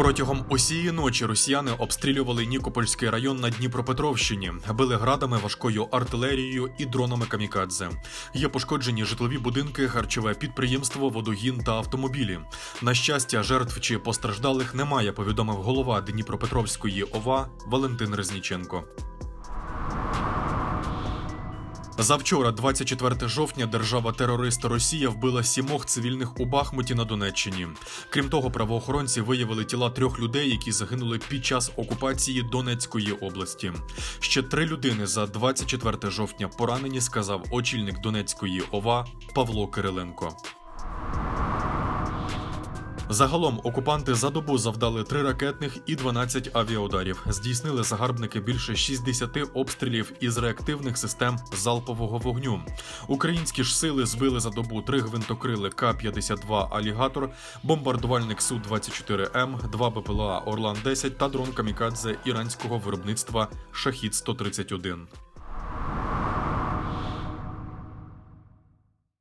Протягом усієї ночі росіяни обстрілювали Нікопольський район на Дніпропетровщині, били градами, важкою артилерією і дронами камікадзе. Є пошкоджені житлові будинки, харчове підприємство, водогін та автомобілі. На щастя, жертв чи постраждалих немає. Повідомив голова Дніпропетровської ОВА Валентин Резніченко. Завчора, 24 жовтня, держава терориста Росія вбила сімох цивільних у Бахмуті на Донеччині. Крім того, правоохоронці виявили тіла трьох людей, які загинули під час окупації Донецької області. Ще три людини за 24 жовтня поранені, сказав очільник Донецької ОВА Павло Кириленко. Загалом окупанти за добу завдали три ракетних і 12 авіаударів. Здійснили загарбники більше 60 обстрілів із реактивних систем залпового вогню. Українські ж сили збили за добу три гвинтокрили К-52 Алігатор, бомбардувальник Су-24М, два БПЛА Орлан-10 та дрон камікадзе іранського виробництва Шахід 131